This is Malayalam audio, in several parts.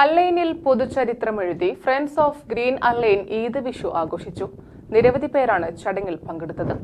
അല്ലൈനിൽ പൊതുചരിത്രം എഴുതി friends of green Al Ain Eid Vishu ആഘോഷിച്ചു. നിരവധി പേരാണ് ചടങ്ങിൽ പങ്കെടുത്തത്.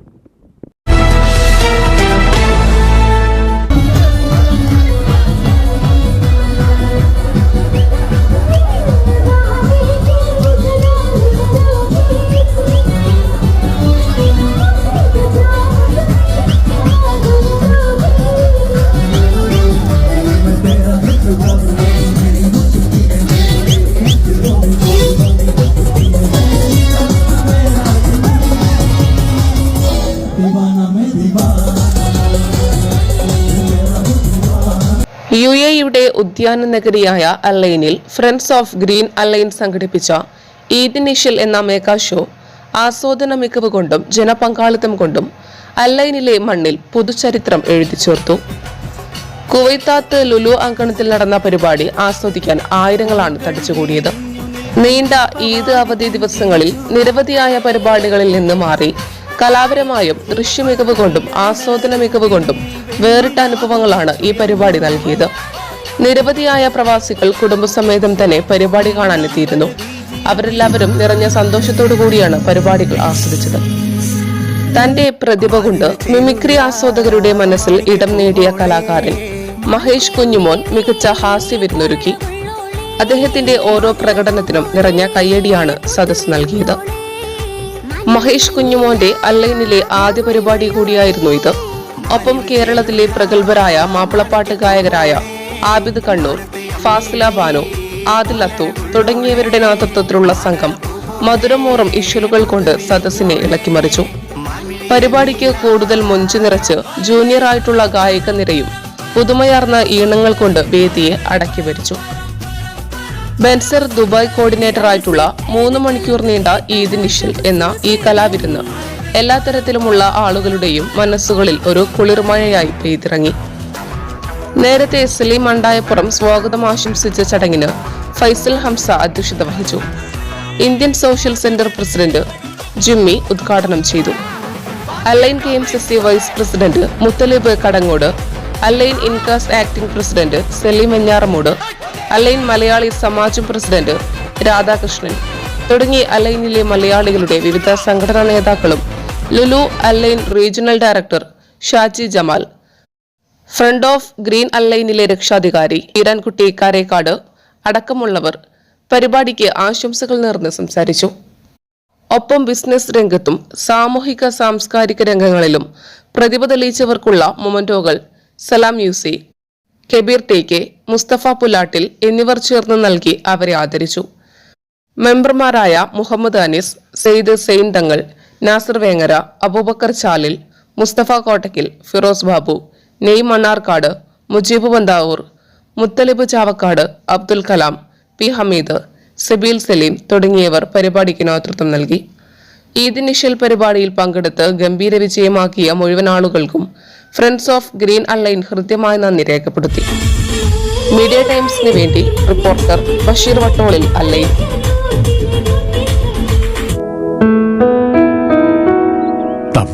യു എയുടെ ഉദ്യാന നഗരിയായ അല്ലൈനിൽ friends of green Al Ain സംഘടിപ്പിച്ച ഈദ് നിഷിൽ എന്ന മേക്കാ ഷോ ആസ്വാദന മികവ് കൊണ്ടും ജനപങ്കാളിത്തം കൊണ്ടും അല്ലൈനിലെ മണ്ണിൽ പുതുചരിത്രം എഴുതി ചേർത്തു. കുവൈത്താത്ത് ലുലു അങ്കണത്തിൽ നടന്ന പരിപാടി ആസ്വദിക്കാൻ ആയിരങ്ങളാണ് തടിച്ചുകൂടിയത്. നീണ്ട ഈദ് അവധി ദിവസങ്ങളിൽ നിരവധിയായ പരിപാടികളിൽ നിന്ന് മാറി കലാപരമായും ദൃശ്യമികവ് കൊണ്ടും ആസ്വാദന മികവ് കൊണ്ടും വേറിട്ട അനുഭവങ്ങളാണ് ഈ പരിപാടി നൽകിയത്. നിരവധിയായ പ്രവാസികൾ കുടുംബസമേതം തന്നെ പരിപാടി കാണാനെത്തിയിരുന്നു. അവരെല്ലാവരും നിറഞ്ഞ സന്തോഷത്തോടു കൂടിയാണ് പരിപാടികൾ ആസ്വദിച്ചത്. തന്റെ പ്രതിഭ കൊണ്ട് മിമിക്രി ആസ്വാദകരുടെ മനസ്സിൽ ഇടം നേടിയ കലാകാരൻ മഹേഷ് കുഞ്ഞുമോൻ മികച്ച ഹാസ്യവിരുന്നൊരുക്കി അദ്ദേഹത്തിന്റെ ഓരോ പ്രകടനത്തിനും നിറഞ്ഞ കയ്യടിയാണ് സദസ് നൽകിയത്. മഹേഷ് കുഞ്ഞുമോന്റെ അല്ലൈനിലെ ആദ്യ പരിപാടി കൂടിയായിരുന്നു ഇത്. ഒപ്പം കേരളത്തിലെ പ്രഗത്ഭരായ മാപ്പിളപ്പാട്ട് ഗായകരായ ആബിദ് കണ്ണൂർ ഫാസില ബാനു ആദിൽ അത്തു തുടങ്ങിയവരുടെ നേതൃത്വത്തിലുള്ള സംഘം മധുരമോറം ഇഷ്യലുകൾ കൊണ്ട് സദസ്സിനെ ഇളക്കിമറിച്ചു പരിപാടിക്ക് കൂടുതൽ മുഞ്ചു നിറച്ച് ജൂനിയർ ആയിട്ടുള്ള ഗായക നിരയും പുതുമയാർന്ന ഈണങ്ങൾ കൊണ്ട് വേദിയെ അടക്കി വരിച്ചു ബെൻസർ ദുബായ് കോർഡിനേറ്റർ ആയിട്ടുള്ള മൂന്ന് മണിക്കൂർ നീണ്ട ഈദ് നിഷൽ എന്ന ഈ കലാവിരുന്ന് എല്ലാ തരത്തിലുമുള്ള ആളുകളുടെയും മനസ്സുകളിൽ ഒരു കുളിർമഴയായി പെയ്തിറങ്ങി. നേരത്തെ സലീം മണ്ടായപ്പുറം സ്വാഗതം ആശംസിച്ച ചടങ്ങിന് ഫൈസൽ ഹംസ അധ്യക്ഷത വഹിച്ചു. Indian social centre president Jimmy ഉദ്ഘാടനം ചെയ്തു. Al Ain K M C C vice president Muthalib Kadangode Al Ain INCAS acting president Saleem Venjaramoodu Al Ain Malayali Samajam president Radhakrishnan തുടങ്ങി അലൈനിലെ മലയാളികളുടെ വിവിധ സംഘടനാ നേതാക്കളും Lulu Al Ain regional director Shaji Jamal. Friend of green അല്ലൈനിലെ രക്ഷാധികാരി ഈരാൻകുട്ടി കാരേക്കാട് അടക്കമുള്ളവർ പരിപാടിക്ക് ആശംസകൾ നേർന്ന് സംസാരിച്ചു. ഒപ്പം ബിസിനസ് രംഗത്തും സാമൂഹിക സാംസ്കാരിക രംഗങ്ങളിലും പ്രതിഭ തെളിയിച്ചവർക്കുള്ള മൊമന്റോകൾ Salam UC Kabeer T K Mustafa Pulattil എന്നിവർ ചേർന്ന് നൽകി അവരെ ആദരിച്ചു. മെമ്പർമാരായ മുഹമ്മദ് അനീസ് സെയ്ദ് സെയിൻ തങ്ങൾ നാസർ വേങ്ങര അബൂബക്കർ ചാലിൽ മുസ്തഫ കോട്ടക്കിൽ ഫിറോസ് ബാബു നെയ് മണ്ണാർക്കാട് മുജീബ് ബന്താവൂർ മുത്തലിബ് ചാവക്കാട് അബ്ദുൽ കലാം പി ഹമീദ് സബീൽ സലീം തുടങ്ങിയവർ പരിപാടിക്ക് നേതൃത്വം നൽകി. ഈദ് നിഷൽ പരിപാടിയിൽ പങ്കെടുത്ത് ഗംഭീര വിജയമാക്കിയ മുഴുവൻ ആളുകൾക്കും ഫ്രണ്ട്സ് ഓഫ് ഗ്രീൻ അൺലൈൻ ഹൃദ്യമായ നന്ദി രേഖപ്പെടുത്തി. മീഡിയ ടൈംസിന് വേണ്ടി റിപ്പോർട്ടർ ബഷീർ വട്ടോളിൽ അല്ലൈൻ